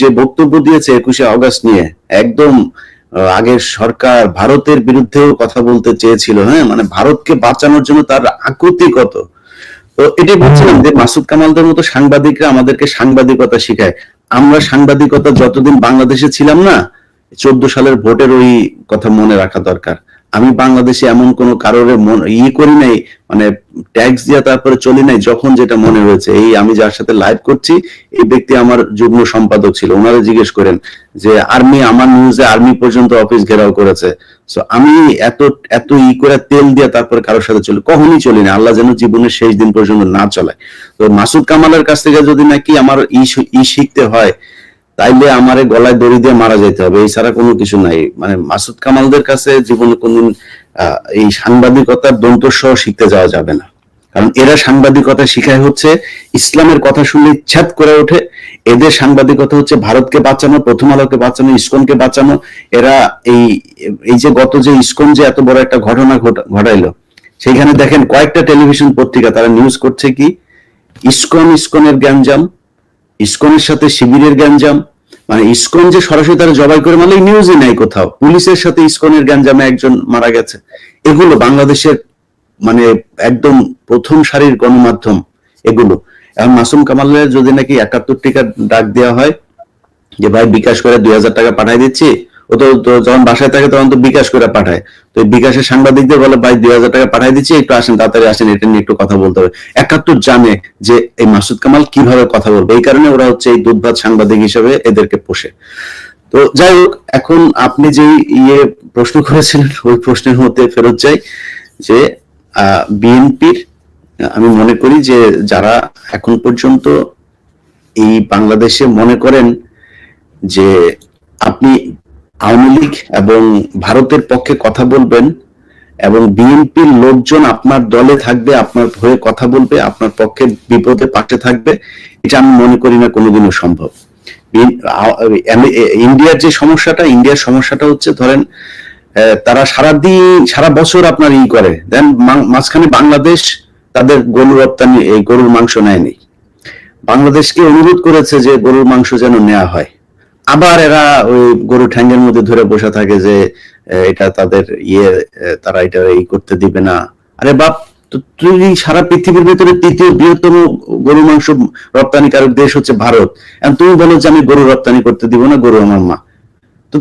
যে বক্তব্য দিয়েছে একুশে অগস্ট নিয়ে, একদম আগের সরকার ভারতের বিরুদ্ধেও কথা বলতে চেয়েছিল হ্যাঁ? মানে ভারতকে বাঁচানোর জন্য তার আকুতি কত? তো এটাই বলছিলাম যে মাসুদ কামালদের মতো সাংবাদিকরা আমাদেরকে সাংবাদিকতা শিখায়। আমরা সাংবাদিকতা যতদিন বাংলাদেশে ছিলাম না, চোদ্দ সালের ভোটের ওই কথা মনে রাখা দরকার। আমি বাংলাদেশে এমন কোন কারোর ই করি নাই মানে ট্যাক্স দিয়ে তারপরে চলি নাই যখন যেটা মনে হয়েছে এই আমি যার সাথে লাইভ করছি, এই ব্যক্তি আমার যুগ্ম সম্পাদক ছিল। ওনারা জিজ্ঞেস করেন যে, আর্মি, আমার নিউজে আর্মি পর্যন্ত অফিস ঘেরাও করেছে। সো আমি এত এত ই করে তেল দিয়ে তারপরে কারোর সাথে চলি কখনই চলি না। আল্লাহ যেন জীবনের শেষ দিন পর্যন্ত না চলায়। তো মাসুদ কামালের কাছ থেকে যদি নাকি আমার ই শিখতে হয় তাইলে আমারে গলায় দড়ি দিয়ে মারা যেতে হবে এছাড়া কোনো কিছু নাই। মানে মাসুদ কামালদের কাছে জীবনে কোনদিন এই সাংবাদিকতার দন্ত সহ শিখতে যাওয়া যাবে না। কারণ এরা সাংবাদিকতা শিখায় হচ্ছে, ইসলামের কথা শুনলে ইচ্ছাত করে ওঠে, এদের সাংবাদিকতা হচ্ছে ভারতকে বাঁচানো, প্রথম আলোকে বাঁচানো, ইসকনকে বাঁচানো। এরা এই এই যে গত যে ইসকন যে এত বড় একটা ঘটনা ঘটা- ঘটাইলো, সেইখানে দেখেন কয়েকটা টেলিভিশন পত্রিকা, তারা নিউজ করছে কি, ইসকন ইসকনের গ্যাঞ্জাম ইসকনের সাথে শিবিরের গ্যাঞ্জাম মানে ইস্কন যে সরাসরি তারা জবাই করে মানে নিউজই নাই কোথাও। পুলিশের সাথে ইস্কনের গ্যাঞ্জামে একজন মারা গেছে। এগুলো বাংলাদেশের মানে একদম প্রথম সারির গণমাধ্যম, এগুলো। এখন মাসুম কামালের যদি নাকি একাত্তর টিকা ডাক দেওয়া হয়, যে ভাই বিকাশ করে দুই হাজার টাকা পাঠাই দিচ্ছি ও তো যখন বাসায় থাকে তখন তো বিকাশ করে পাঠায়। তো বিকাশের সাংবাদিকদের বলে, ভাই, দুই হাজার টাকা পাঠাই দিচ্ছি, একটু আসেন, তাড়াতাড়ি আসেন, এটা নিয়ে একটু কথা বলতে হবে। একাত্তর জানে যে এই মাসুদ কামাল কীভাবে কথা বলবে। এই কারণে ওরা হচ্ছে এই দুধভাত সাংবাদিক হিসেবে এদেরকে পোষে। তো যাই হোক, এখন আপনি যে ইয়ে প্রশ্ন করেছিলেন, ওই প্রশ্নের মধ্যে ফেরত যাই যে বিএনপির, আমি মনে করি যে যারা এখন পর্যন্ত এই বাংলাদেশে মনে করেন যে আপনি আওয়ামী লীগ এবং ভারতের পক্ষে কথা বলবেন এবং বিএনপির লোকজন আপনার দলে থাকবে, আপনার হয়ে কথা বলবে, আপনার পক্ষে বিপদে পাশে থাকবে, এটা আমি মনে করি না কোনোদিনও সম্ভব। ইন্ডিয়ার যে সমস্যাটা, ইন্ডিয়ার সমস্যাটা হচ্ছে ধরেন তারা সারাদিন, সারা বছর আপনার ই করে। দেন মাঝখানে বাংলাদেশ তাদের গরু রপ্তানি, এই গরুর মাংস নেয়নি। বাংলাদেশকে অনুরোধ করেছে যে গরুর মাংস যেন নেওয়া হয়। আবার এরা ওই গরু ঠ্যাঙ্গের মধ্যে ধরে বসে থাকে যে এটা তাদের ইয়ে তারা এটা এই করতে দিবে না। আরে বাপ তুই সারা পৃথিবীর ভিতরে তৃতীয় বৃহত্তম গরু মাংস রপ্তানিকারক দেশ হচ্ছে ভারত। এখন তুমি বলো যে আমি গরু রপ্তানি করতে দিব না, গরু আমার মা। তো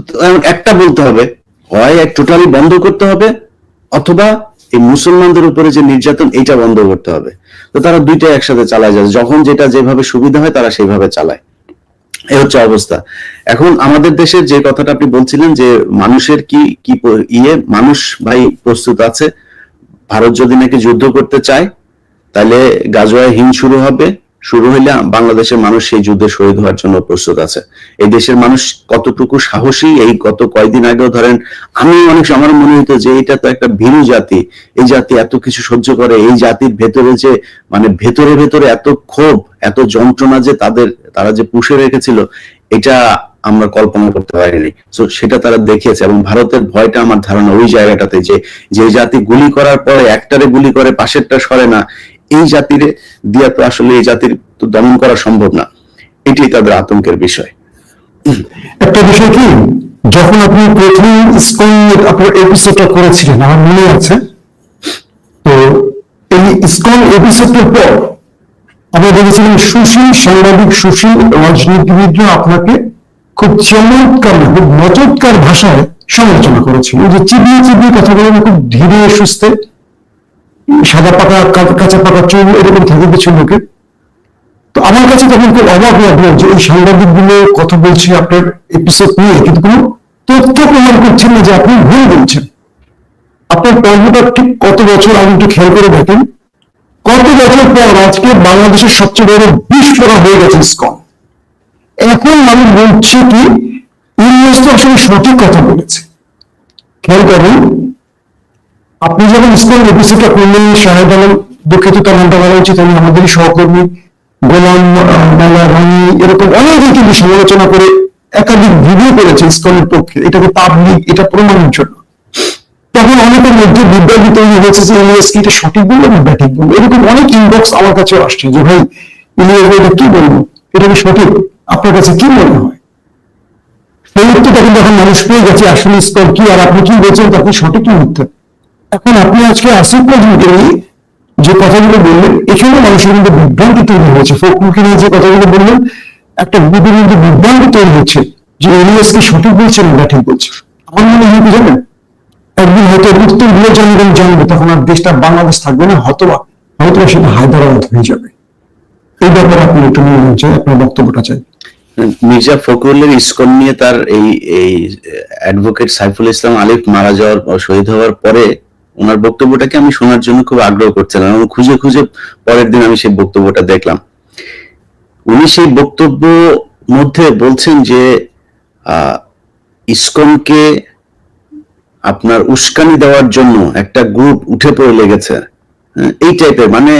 একটা বলতে হবে, হয় এক টোটালি বন্ধ করতে হবে, অথবা এই মুসলমানদের উপরে যে নির্যাতন এটা বন্ধ করতে হবে। তো তারা দুইটা একসাথে চালায় যায় যখন যেটা যেভাবে সুবিধা হয়, তারা সেইভাবে চালায়। এই হচ্ছে অবস্থা। এখন আমাদের দেশের যে কথাটা আপনি বলছিলেন যে মানুষের কি কি ইয়ে মানুষ ভাই প্রস্তুত আছে, ভারত যদি নাকি যুদ্ধ করতে চায়, তাহলে গাজোয়ায় হিম শুরু হবে শুরু হইলে বাংলাদেশের মানুষ সেই যুদ্ধে শহীদ হওয়ার জন্য প্রস্তুত আছে। এই দেশের মানুষ কতটুকু সাহসী, এই গত কয়েকদিন আগেও ধরেন, আমি অনেক আমার মনে হতো যে এটা তো একটা ভীরু জাতি, এই জাতি এত কিছু সহ্য করে, এই জাতির ভেতরে যে মানে ভেতরে ভেতরে এত ক্ষোভ, এত যন্ত্রণা যে তাদের, তারা যে পুষে রেখেছিল, এটা আমরা কল্পনা করতে পারিনি। তো সেটা তারা দেখিয়েছে এবং ভারতের ভয়টা আমার ধারণা ওই জায়গাটাতে যে যে জাতি গুলি করার পরে একটারে গুলি করে, পাশেরটা সরে না এই জাতিরে দিয়া তো আসলে এই জাতির তো দমন করা সম্ভব না। এটাই তাদের আতঙ্কের বিষয়। একটা বিষয় কি? যখন আপনি প্রথম ইসকন আপনার এপিসোডটা করেছিলেন, আমার মনে আছে। তো এই ইসকন এপিসোডটার পর আমরা দেখেছিলাম সুশীল, সাংবাদিক সুশীল, রাজনীতিবিদরা আপনাকে খুব চমৎকার, খুব মজৎকার ভাষায় সমালোচনা করেছিল। যে চিবিয়ে চিবিয়ে কথা বলেন খুব ধীরে সুস্থে সাদা পাকা, কাঁচা পাকা চুল, এরকম থাকে কিছু লোকের তো আমার কাছে তখন খুব অবাক লাগল যে এই সাংবাদিকগুলো কথা বলছে আপনার এপিসোড নিয়ে, কিন্তু কোনো তথ্য প্রমাণ করছেন না যে আপনি ভুল বলছেন। আপনার পর্বটা ঠিক কত বছর আগে একটু খেয়াল করে দেখেন। কত বছর পর আজকে বাংলাদেশের সবচেয়ে বড় বিস্ফোরণ হয়ে গেছে ইসকন। এখন মানুষ বলছে কি ইংরেজ তো আসলে সঠিক কথা বলেছে। খেয়াল করুন আপনি যখন ইসলাম এপিসোডটা করলেন শাহেদ আলম দুঃখিত, তার নামটা বলা উচিত আমি আমাদেরই সহকর্মী, গোলাম মালা রানী, এরকম অনেকে কিন্তু সমালোচনা করে একাধিক ভিডিও করেছে ইসকনের পক্ষে। এটাকে পাবলিক এটা প্রমাণের জন্য। তখন অনেকের মধ্যে বিভ্রান্তি তৈরি হয়েছে যে ইলিয়াস এটা সঠিক বলল না ব্যাঠিক বলল। এরকম অনেক ইনবক্স আমার কাছে আসছে যে, ভাই, ইলিয়াস এটা কি বলব এটা কি সঠিক? আপনার কাছে কি মনে হয়? সেই উত্তরটা কিন্তু এখন মানুষ পেয়ে গেছে, আসলে ইসকন কি আর আপনি কি বলছেন তাতে সঠিক কি উত্তর এখন আপনি আজকে আসিফ নজরুলকে যে কথাগুলো বললেন, এখানে মানুষের মধ্যে বিভ্রান্তি তৈরি হয়েছে। ফখরুলকে নিয়ে যে কথাগুলো বললেন, একটা গ্রুপের মধ্যে বিভ্রান্তি তৈরি হচ্ছে, যে এলিয়াস কি সঠিক বলছে না ঠিক বলছে। আমার মনে হয় কি জানেন? একদিন হয়তো উত্তরগুলো জনগণ জানবে তখন আর দেশটা বাংলাদেশ থাকবে না হয়তোবা হয়তো সেটা হায়দ্রাবাদ হয়ে যাবে। এই ব্যাপারে আপনি একটু মনে চাই আপনার বক্তব্যটা চাই। মির্জা ফখরুলের ইসকন নিয়ে তার এই এই অ্যাডভোকেট সাইফুল ইসলাম আলিফ মারা যাওয়ার, শহীদ হওয়ার পরে ওনার বক্তব্যটাকে আমি শোনার জন্য খুব আগ্রহ করছিলাম এবং খুঁজে খুঁজে পরের দিন আমি সেই বক্তব্যটা দেখলাম। উনি সেই বক্তব্য মধ্যে বলছেন যে ইসকনকে আপনার উস্কানি দেওয়ার জন্য একটা গ্রুপ উঠে পড়ে লেগেছে। হ্যাঁ, এই টাইপের মানে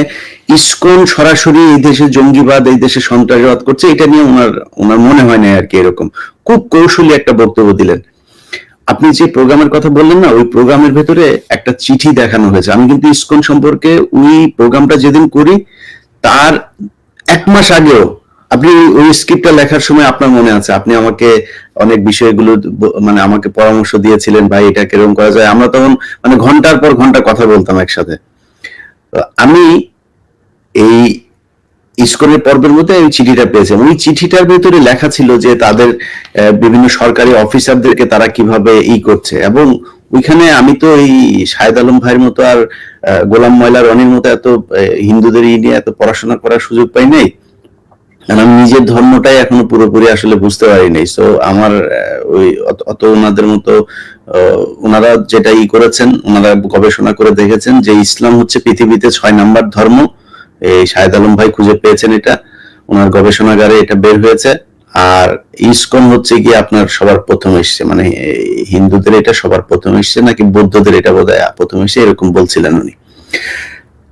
ইসকন সরাসরি এই দেশে জঙ্গিবাদ এই দেশে সন্ত্রাসবাদ করছে এটা নিয়ে ওনার ওনার মনে হয় না আর কি এরকম। খুব কৌশলী একটা বক্তব্য দিলেন। আপনি যে প্রোগ্রামের কথা বললেন না, ওই প্রোগ্রামের ভেতরে একটা চিঠি দেখানো হয়েছে। আমি কিন্তু ইসকন সম্পর্কে ওই প্রোগ্রামটা যেদিন করি, তার এক মাস আগেও আপনি ওই স্ক্রিপ্টটা লেখার সময় আপনার মনে আছে। আপনি আমাকে অনেক বিষয়গুলো মানে আমাকে পরামর্শ দিয়েছিলেন, ভাই, এটা কীরকম করা যায়? আমরা তখন মানে ঘণ্টার পর ঘণ্টা কথা বলতাম একসাথে। আমি এই ইসকনের পর্বের মধ্যে ওই চিঠিটা পেয়েছিলাম ওই চিঠিটার ভেতরে লেখা ছিল যে তাদের বিভিন্ন সরকারি অফিসারদেরকে তারা কীভাবে ই করছে। এবং ওইখানে আমি তো এই শাহেদ আলম ভাইয়ের মতো আর গোলাম ময়লা রনির মতো এত হিন্দুদের ই নিয়ে এত পড়াশোনা করার সুযোগ পাই নাই। আমি নিজের ধর্মটাই এখনও পুরোপুরি আসলে বুঝতে পারি নাই। তো আমার ওই অত- ওনাদের মতো ওনারা যেটা ই করেছেন, ওনারা গবেষণা করে দেখেছেন যে ইসলাম হচ্ছে পৃথিবীতে ছয় নাম্বার ধর্ম। এই শাহেদ আলম ভাই খুঁজে পেয়েছেন এটা। ওনার গবেষণাগারে এটা বের হয়েছে। আর ইসকন হচ্ছে কি আপনার সবার প্রথম এসছে। মানে হিন্দুদের এটা সবার প্রথম এসছে, নাকি বৌদ্ধদের এটা বোধ হয় প্রথম এসে এরকম বলছিলেন উনি।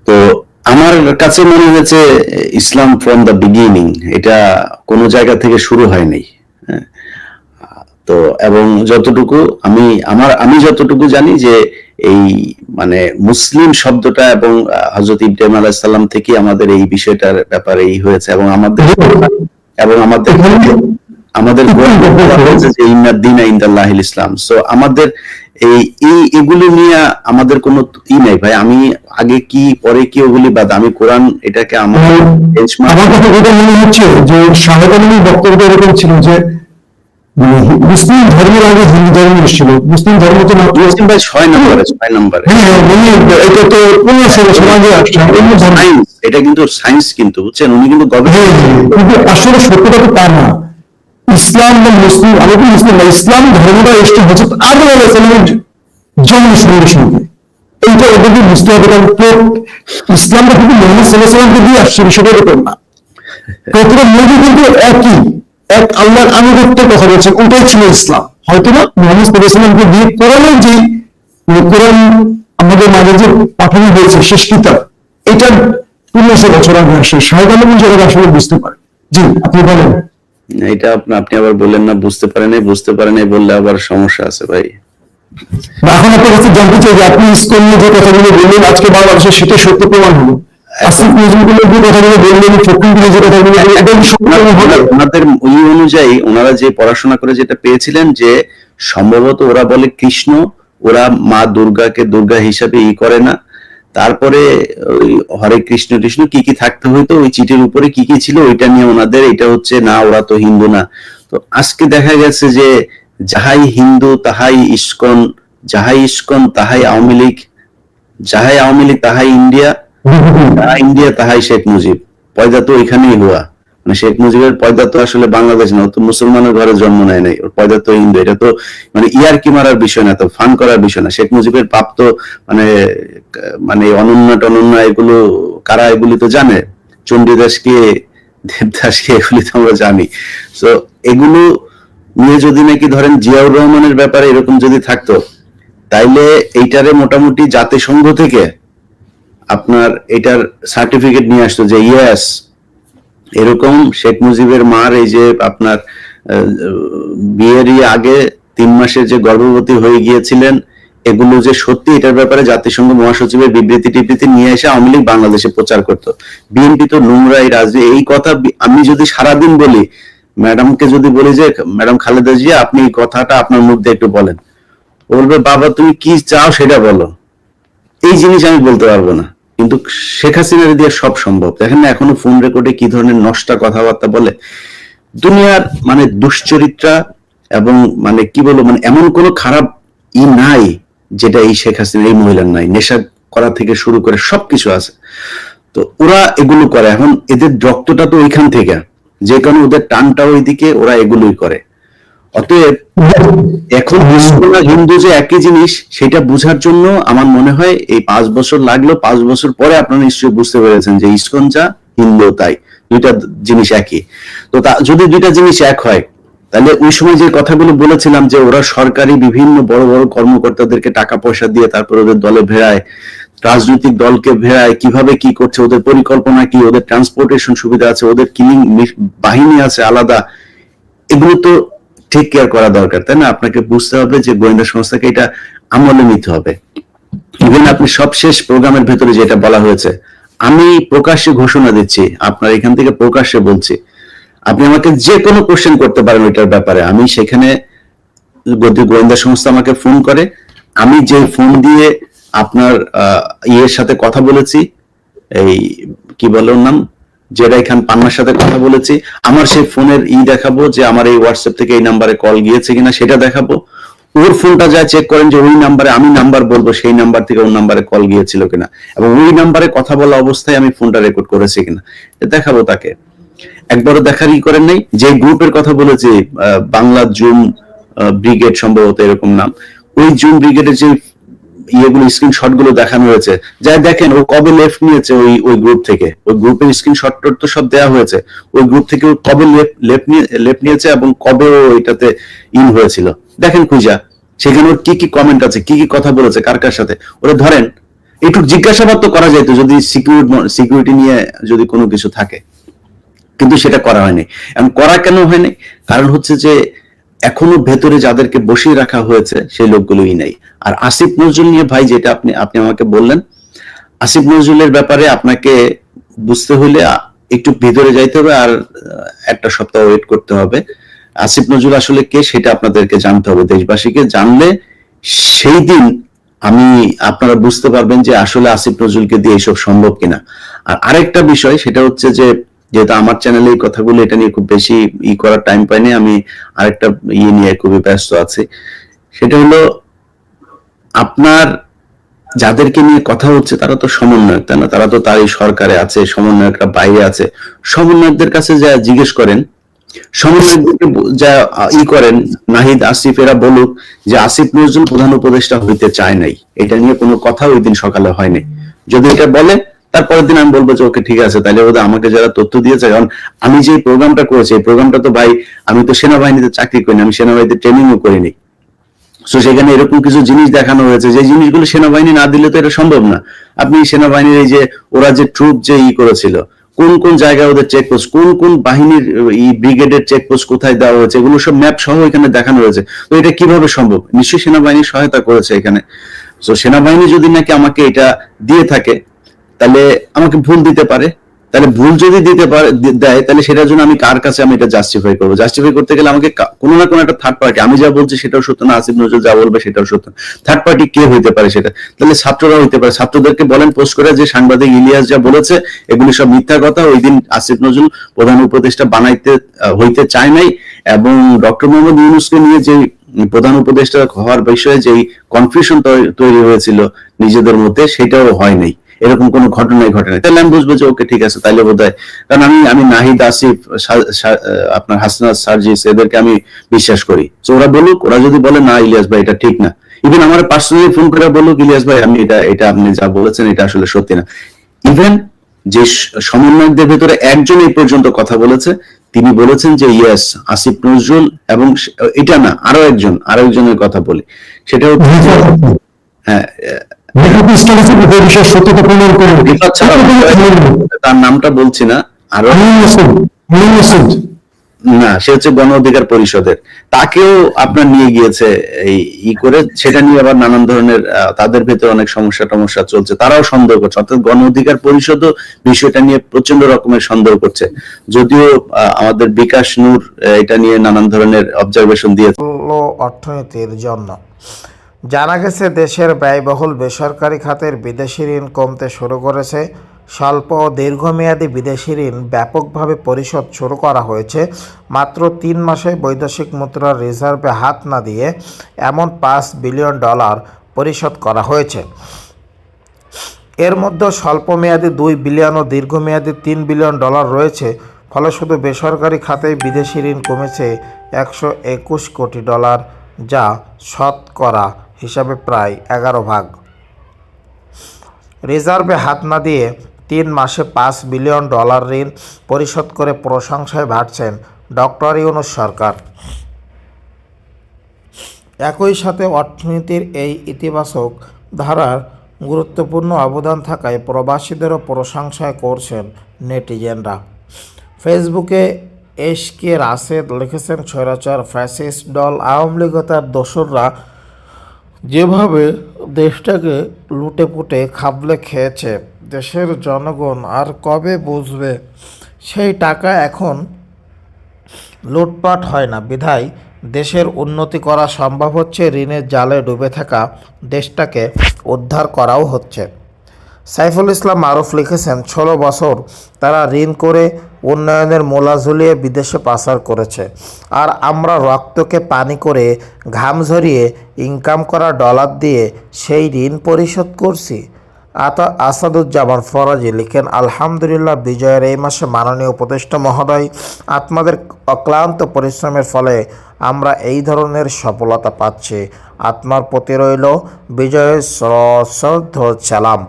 তো আমার কাছে মনে হয়েছে, ইসলাম ফ্রম দ্য বিগিনিং এটা কোনো জায়গা থেকে শুরু হয়নি। হ্যাঁ। তো এবং যতটুকু আমি আমার আমি যতটুকু জানি যে এই মানে মুসলিম শব্দটা এবং হজরত ইব্রাহিম আলাইসাল্লাম থেকে আমাদের এই বিষয়টার ব্যাপারে এই হয়েছে এবং আমাদের এবং আমাদের আমাদের ইসলাম সো আমাদের এই এই এগুলো নিয়ে আমাদের কোনো ই নাই ভাই। আমি আগে কি পরে কি ওগুলি বাদ আমি কোরআন এটাকে আমার আমার যেটা মনে হচ্ছে যে আলমের বক্তব্য এরকম ছিল যে মানে মুসলিম ধর্মের আগে হিন্দু ধর্ম এসেছিল। মুসলিম ধর্ম তো মুসলিম ভাই ছয় নম্বরে ছয় নম্বরে। হ্যাঁ মানে এটা তো আসছে। সায়েন্স এটা কিন্তু সায়েন্স কিন্তু বুঝছেন? উনি কিন্তু হ্যাঁ, গবেষণা কিন্তু আসলে সত্যটা তো তা না। ইসলাম বা মুসলিম আমি তো মুসলিম না ইসলাম ধর্মটা এসছে হচ্ছে আদম আলাইসালামের জন্ম সঙ্গে সঙ্গে। এইটা ওদেরকে বুঝতে হবে? কারণ কেউ ইসলামটা কিন্তু মোহাম্মদ সাল্লাহ সাল্লামকে দিয়ে আসছে বিষয়টা এরকম না। প্রতিটা কিন্তু একই। এক আল্লাহর আনুগত্যের কথা বলছেন ওটাই ছিল ইসলাম। হয়তো না মোহাম্মদ সাল্লামকে দিয়ে কোরআনের যে মানে কোরআন আমাদের মাঝে যে পাঠানো হয়েছে শেষ কিতাব এটার পনেরোশো বছর আগে আসে শাহেদ আলম যারা আসলে বুঝতে পারে। জি আপনি বলেন। এটা আপনি আপনি আবার বললেন না বুঝতে পারেন বুঝতে পারেন বললে আবার সমস্যা আছে ভাই। এখন আপনার কাছে জানতে চাই যে আপনি স্কুল যে কথাগুলো বললেন আজকে বাংলাদেশে সেটা সত্য প্রমাণ হলো। ওই অনুযায়ী ওনারা যে পড়াশোনা করে যেটা পেয়েছিলেন যে সম্ভবত ওরা বলে কৃষ্ণ ওরা মা দুর্গাকে দুর্গা হিসাবে ই করে না। তারপরে ওই হরে কৃষ্ণ কৃষ্ণ কি কি থাকতে হইতো ওই চিঠির উপরে কি কি ছিল ওইটা নিয়ে ওনাদের এটা হচ্ছে না ওরা তো হিন্দু না। তো আজকে দেখা গেছে যে যাহাই হিন্দু তাহাই ইস্কন যাহাই ইস্কন তাহাই আওয়ামী লীগ যাহাই আওয়ামী লীগ তাহাই ইন্ডিয়া ইন্ডিয়া তাহাই শেখ মুজিব। পয়দা তো ওইখানেই হওয়া মানে শেখ মুজিবের পয়দা তো আসলে বাংলাদেশ না তো মুসলমানের ঘরে জন্ম নেয় নাই। ওর পয়দা তো হিন্দু এটা তো মানে ইয়ার কি মারার বিষয় না, তো ফান করার বিষয় না। শেখ মুজিবের পাপ তো মানে মানে অনন্য টনন্য এগুলো, কারা এগুলি তো জানে? চণ্ডীদাসকে, দেবদাসকে এগুলি তো আমরা জানি। তো এগুলো নিয়ে যদি নাকি ধরেন জিয়াউর রহমানের ব্যাপারে এরকম যদি থাকতো, তাইলে এইটারে মোটামুটি জাতিসংঘ থেকে আপনার এটার সার্টিফিকেট নিয়ে আসতো যে ইয়েস এরকম শেখ মুজিবের মার এই যে আপনার বিয়েরই আগে তিন মাসের যে গর্ভবতী হয়ে গিয়েছিলেন, এগুলো যে সত্যি এটার ব্যাপারে জাতিসংঘ মহাসচিবের বিবৃতি টিবৃতি নিয়ে এসে আওয়ামী লীগ বাংলাদেশে প্রচার করতো। বিএনপি তো নোংরা এই রাজনীতি এই কথা আমি যদি সারাদিন বলি, ম্যাডামকে যদি বলি যে, ম্যাডাম খালেদা জিয়া, আপনি এই কথাটা আপনার মুখ দিয়ে একটু বলেন। বলবে, বাবা, তুমি কি চাও সেটা বলো। এই জিনিস আমি বলতে পারব না। কিন্তু শেখ হাসিনার দিয়ে সব সম্ভব। দেখেন না, এখনও ফোন রেকর্ডে কি ধরনের নষ্টা কথাবার্তা বলে। দুনিয়ার মানে দুশ্চরিত্রা এবং মানে কি বলব মানে এমন কোনো খারাপ ই নাই যেটা এই শেখ হাসিনা এই মহিলার নাই। নেশা করা থেকে শুরু করে সবকিছু আছে। তো ওরা এগুলো করে। এখন এদের রক্তটা তো ওইখান থেকে। যে কারণে ওদের টানটা ওইদিকে, ওরা এগুলোই করে। অতএব এখন মুসলিম হিন্দু যে একই জিনিস, সেটা বোঝার জন্য আমার মনে হয় এই পাঁচ বছর লাগল, পাঁচ বছর পরে আপনারা নিশ্চয়ই বুঝতে পেরেছেন যে ইসকন যা হিন্দু তাই, দুইটা জিনিস একই। তা যদি দুইটা জিনিস এক হয়, তাহলে ওই সময় যে কথাগুলো বলেছিলাম যে ওরা সরকারি বিভিন্ন বড় বড় কর্মকর্তাদেরকে টাকা পয়সা দিয়ে তারপর ওদের দলে ভেড়ায়, রাজনৈতিক দলকে ভেড়ায় কীভাবে কি করছে, ওদের পরিকল্পনা কি, ওদের ট্রান্সপোর্টেশন সুবিধা আছে, ওদের কিলিং বাহিনী আছে আলাদা, এগুলো তো টেক কেয়ার করা দরকার, তাই না? আপনাকে বুঝতে হবে যে গোয়েন্দা সংস্থাকে এটা আমলে নিতে হবে। ইভেন আপনি সবশেষ প্রোগ্রামের ভেতরে যেটা বলা হয়েছে, আমি প্রকাশ্যে ঘোষণা দিচ্ছি, আপনার এখান থেকে প্রকাশ্যে বলছি, আপনি আমাকে যে কোনো কোশ্চেন করতে পারেন ওইটার ব্যাপারে। আমি সেখানে গোয়েন্দা সংস্থা আমাকে ফোন করে, আমি যে ফোন দিয়ে আপনার ইয়ের সাথে কথা বলেছি, এই, কি বলে ওর নাম? জেডাই খান পান্নার সাথে কথা বলেছি। আমার সেই ফোনের ই দেখাবো যে আমার এই হোয়াটসঅ্যাপ থেকে এই নাম্বারে কল গিয়েছে কিনা, সেটা দেখাবো। ওর ফোনটা যা চেক করেন যে ওই নাম্বারে আমি নাম্বার বলব, সেই নাম্বার থেকে ওর নাম্বারে কল গিয়েছিল কিনা। এবং ওই নাম্বারে কথা বলা অবস্থায় আমি ফোনটা রেকর্ড করেছি কিনা। দেখাবো তাকে। একবারও দেখার ই করেন নাই, যে গ্রুপের কথা বলেছি বাংলা জুম ব্রিগেড সম্ভবত এরকম নাম। ওই জুম ব্রিগেডের যে ইয়েগুলো স্ক্রিনশটগুলো দেখানো হয়েছে। যা দেখেন, ও কবে লেফট নিয়েছে ওই ওই গ্রুপ থেকে? ওই গ্রুপের স্ক্রিনশট তো সব দেওয়া হয়েছে। ওই গ্রুপ থেকে ও কবে লেফট লেফট নিয়েছে এবং কবে ও এটাতে ইন হয়েছিল? দেখেন খুঁজা। সেখানে ওর কি কি কমেন্ট আছে, কি কি কথা বলেছে, কার কার সাথে? ওরা ধরেন, একটু জিজ্ঞাসাবাদ তো করা যেত যদি সিকিউরিটি সিকিউরিটি নিয়ে যদি কোনো কিছু থাকে। কিন্তু সেটা করা হয়নি। এখন করা কেন হয়নি? কারণ হচ্ছে যে এখনও ভেতরে যাদেরকে বসিয়ে রাখা হয়েছে, সেই লোকগুলোই নাই। আর আসিফ নজরুল নিয়ে ভাই, যেটা আপনি আপনি আমাকে বললেন, আসিফ নজরুলের ব্যাপারে আপনাকে বুঝতে হলে একটু ভিতরে যাইতে হবে আর একটা সপ্তাহ ওয়েট করতে হবে। আসিফ নজরুল আসলে কে সেটা আপনাদেরকে জানতে হবে। দেশবাসীকে জানলে সেই দিন আমি, আপনারা বুঝতে পারবেন যে আসলে আসিফ নজরুলকে দিয়ে এইসব সম্ভব কিনা। আর আরেকটা বিষয়, সেটা হচ্ছে যে যেহেতু আমার চ্যানেলে এই কথাগুলো এটা নিয়ে খুব বেশি ই করার টাইম পাইনি, আমি আরেকটা ইয়ে নিয়ে খুবই ব্যস্ত আছি। সেটা হলো, আপনার যাদেরকে নিয়ে কথা হচ্ছে তারা তো সমন্বয়ক, তাই না? তারা তো তার এই সরকারে আছে, সমন্বয়করা বাইরে আছে। সমন্বয়কদের কাছে যা জিজ্ঞেস করেন, সমন্বয়কদেরকে যা ই করেন, নাহিদ, আসিফ, এরা বলুক যে আসিফ নজরুল প্রধান উপদেষ্টা হইতে চায় নাই। এটা নিয়ে কোনো কথা ওই দিন সকালে হয়নি। যদি এটা বলে তারপরের দিন আমি বলব যে ওকে ঠিক আছে তাহলে বোধহয় আমাকে যারা তথ্য দিয়েছে কারণ আমি যে প্রোগ্রামটা করেছি এই প্রোগ্রামটা তো ভাই আমি তো সেনাবাহিনীতে চাকরি করিনি আমি সেনাবাহিনীতে ট্রেনিংও করিনি। তো সেখানে এরকম কিছু জিনিস দেখানো হয়েছে যে জিনিসগুলো সেনাবাহিনী না দিলে তো এটা সম্ভব না। আপনি সেনাবাহিনীর এই যে ওরা যে ট্রুপ যে ই করেছিল কোন কোন জায়গায় ওদের চেকপোস্ট কোন কোন বাহিনীর আহ, ই ব্রিগেডের চেকপোস্ট কোথায় দেওয়া হয়েছে এগুলো সব ম্যাপ সহ এখানে দেখানো হয়েছে। তো এটা কীভাবে সম্ভব? নিশ্চয়ই সেনাবাহিনী সহায়তা করেছে এখানে। তো সেনাবাহিনী যদি নাকি আমাকে এটা দিয়ে থাকে তাহলে আমাকে ভুল দিতে পারে। তাহলে ভুল যদি দিতে পারে দেয়, তাহলে সেটার জন্য আমি কার কাছে আমি এটা জাস্টিফাই করব? জাস্টিফাই করতে গেলে আমাকে কোনো না কোনো একটা থার্ড পার্টি আমি যা বলছি সেটাও সত্য না, আসিফ নজরুল যা বলবে সেটাও সত্য। থার্ড পার্টি কে হইতে পারে সেটা? তাহলে ছাত্ররা হইতে পারে। ছাত্রদেরকে বলেন পোস্ট করে যে সাংবাদিক ইলিয়াস যা বলেছে, এগুলি সব মিথ্যা কথা। ওই দিন আসিফ নজরুল প্রধান উপদেষ্টা বানাইতে হইতে চায় নাই এবং ডক্টর মোহাম্মদ ইউনুসকে নিয়ে যে প্রধান উপদেষ্টা হওয়ার বিষয়ে যেই কনফিউশন তৈরি হয়েছিল নিজেদের মধ্যে, সেটাও হয় নাই। এরকম কোনো ঘটনাই ঘটে নাই। তাহলে আমি বুঝব যে, ওকে ঠিক আছে, তাইলে বোধ কারণ আমি আমি নাহিদ, আসিফ আপনার হাসনাত, সার্জিস, এদেরকে আমি বিশ্বাস করি। তো ওরা বলুক, ওরা যদি বলে, না, ইলিয়াস ভাই, এটা ঠিক না। ইভেন আমার পার্সোনালি ফোন করে বলুক, ইলিয়াস ভাই, আমি এটা এটা আপনি যা বলেছেন, এটা আসলে সত্যি না। ইভেন যে সমন্বয়কদের ভেতরে একজন এই পর্যন্ত কথা বলেছে, তিনি বলেছেন যে ইয়েস আসিফ নজরুল এবং এটা না, আরও একজন, আরও একজনের কথা বলি। সেটা হ্যাঁ মেকআপ স্টাইলিস্টের উপর বিষয়ে সত্যতা প্রমাণ করে তার নামটা বলছি না আরও আমিন মাসুদ আমিন মাসুদ না সে হচ্ছে গণ অধিকার পরিষদের। তাকেও আপনার নিয়ে গিয়েছে এই ই করে। সেটা নিয়ে আবার নানান ধরনের তাদের ভেতরে অনেক সমস্যা টমস্যা চলছে। তারাও সন্দেহ করছে। অর্থাৎ গণ অধিকার পরিষদও বিষয়টা নিয়ে প্রচণ্ড রকমের সন্দেহ করছে। যদিও আমাদের বিকাশ নূর এটা নিয়ে নানান ধরনের অবজারভেশন দিয়েছে। অর্থনীতির জন্য জানা গেছে, দেশের ব্যয়বহুল বেসরকারি খাতের বিদেশি ঋণ কমতে শুরু করেছে। স্বল্প ও দীর্ঘমেয়াদী বিদেশি ঋণ ব্যাপকভাবে পরিশোধ শুরু করা হয়েছে। মাত্র তিন মাসে বৈদেশিক মুদ্রার রিজার্ভে হাত না দিয়ে এমন পাঁচ বিলিয়ন ডলার পরিশোধ করা হয়েছে। এর মধ্যে স্বল্পমেয়াদী দুই বিলিয়ন ও দীর্ঘমেয়াদী তিন বিলিয়ন ডলার রয়েছে। ফলে শুধু বেসরকারি খাতে বিদেশি ঋণ কমেছে একশো একুশ কোটি ডলার, যা শতকরা হিসাবে প্রায় এগারো ভাগ। রিজার্ভে হাত না দিয়ে তিন মাসে পাঁচ বিলিয়ন ডলার ঋণ পরিশোধ করে প্রশংসায় ভাটছেন ডক্টর ইউনুস সরকার। একই সাথে অর্থনীতির এই ইতিবাচক ধারার গুরুত্বপূর্ণ অবদান থাকায় প্রবাসীদেরও প্রশংসায় করছেন নেটিজেনরা। ফেসবুকে এস কে রাশেদ লিখেছেন, স্বৈরাচার ফ্যাসিস্ট দল আওয়ামী লীগ ও তার দোসররা যেভাবে দেশটাকে লুটেপুটে খাবলে খেয়েছে, দেশের জনগণ আর কবে বুঝবে? সেই টাকা এখন লুটপাট হয় না। বিধায় দেশের উন্নতি করা সম্ভব হচ্ছে, ঋণের জালে ডুবে থাকা দেশটাকে উদ্ধার করাও হচ্ছে। সাইফুল ইসলাম মারুফ লিখেছেন, ষোলো বছর তারা ঋণ করে উন্নয়নের মোলা ঝুলিয়ে বিদেশে পাচার করেছে। আর আমরা রক্তকে পানি করে ঘাম ঝরিয়ে ইনকাম করা ডলার দিয়ে সেই ঋণ পরিশোধ করছি। আতা আসাদুজ্জামান ফরাজি লিখেন, আলহামদুলিল্লাহ বিজয়ের এই মাসে মাননীয় উপদেষ্টা মহোদয়, আপনাদের অক্লান্ত পরিশ্রমের ফলে আমরা এই ধরনের সফলতা পাচ্ছি। আত্মার প্রতি রইল বিজয়ের সশ্রদ্ধ সালাম।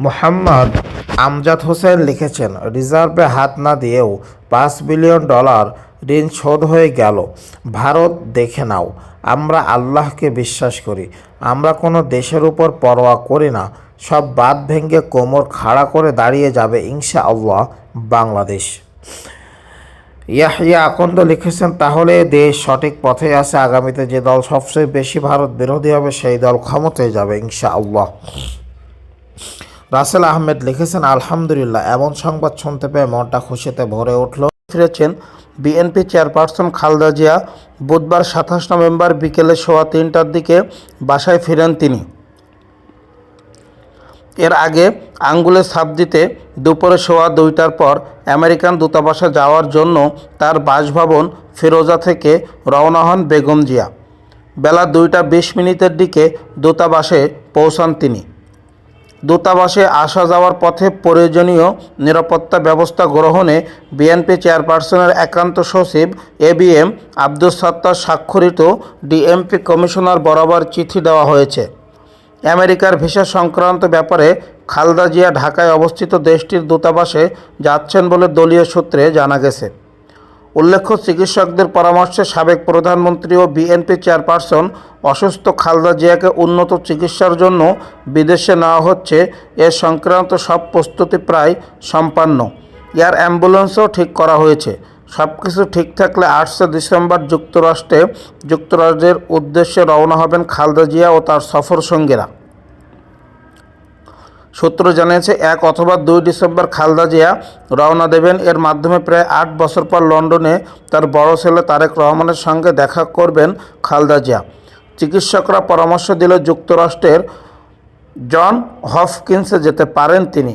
মোহাম্মদ আমজাদ হোসেন লিখেছেন, রিজার্ভে হাত না দিয়েও পাঁচ বিলিয়ন ডলার ঋণ শোধ হয়ে গেল। ভারত দেখে নাও। আমরা আল্লাহকে বিশ্বাস করি। আমরা কোনো দেশের উপর পরোয়া করি না। সব বাদ ভেঙে কোমর খাড়া করে দাঁড়িয়ে যাবে ইনশা আল্লাহ বাংলাদেশ। ইয়াহিয়া আকন্দ লিখেছেন, তাহলে দেশ সঠিক পথে আছে, আগামীতে যে দল সবচেয়ে বেশি ভারত বিরোধী হবে, সেই দল ক্ষমতায় যাবে ইনশা আল্লাহ রাসেল আহমেদ লিখেছেন, আলহামদুলিল্লাহ। এমন সংবাদ শুনতে পেয়ে মনটা খুশিতে ভরে উঠল। ফিরেছেন বিএনপি চেয়ারপারসন খালদা জিয়া বুধবার সাতাশ নভেম্বর বিকেলে সোয়া তিনটার দিকে বাসায় ফিরেন তিনি। এর আগে আঙ্গুলে ছাপ দিতে দুপুরে সোয়া দুইটার পর আমেরিকান দূতাবাসে যাওয়ার জন্য তার বাসভবন ফিরোজা থেকে রওনা হন বেগম জিয়া। বেলা দুইটা বিশ মিনিটের দিকে দূতাবাসে পৌঁছান তিনি। দূতাবাসে আসা যাওয়ার পথে প্রয়োজনীয় নিরাপত্তা ব্যবস্থা গ্রহণে বিএনপি চেয়ারপারসনের একান্ত সচিব A B M Abdul Sattar স্বাক্ষরিত ডিএমপি কমিশনার বরাবর চিঠি দেওয়া হয়েছে। আমেরিকার ভিসা সংক্রান্ত ব্যাপারে খালদা জিয়া ঢাকায় অবস্থিত দেশটির দূতাবাসে যাচ্ছেন বলে দলীয় সূত্রে জানা গেছে। উল্লেখ্য, চিকিৎসকদের পরামর্শে সাবেক প্রধানমন্ত্রী ও বিএনপি চেয়ারপারসন অসুস্থ খালদা জিয়াকে উন্নত চিকিৎসার জন্য বিদেশে নেওয়া হচ্ছে। এ সংক্রান্ত সব প্রস্তুতি প্রায় সম্পন্ন। এয়ার অ্যাম্বুলেন্সও ঠিক করা হয়েছে। সব কিছু ঠিক থাকলে আটশো ডিসেম্বর যুক্তরাষ্ট্রে, যুক্তরাজ্যের উদ্দেশ্যে রওনা হবেন খালদা জিয়া ও তার সফর সঙ্গীরা। সূত্র জানিয়েছে, এক অথবা দুই ডিসেম্বর খালদা জিয়া রওনা দেবেন। এর মাধ্যমে প্রায় আট বছর পর লন্ডনে তার বড় ছেলে তারেক রহমানের সঙ্গে দেখা করবেন খালদা জিয়া। চিকিৎসকরা পরামর্শ দিলে, যুক্তরাষ্ট্রের জন হফকিন্সে যেতে পারেন তিনি।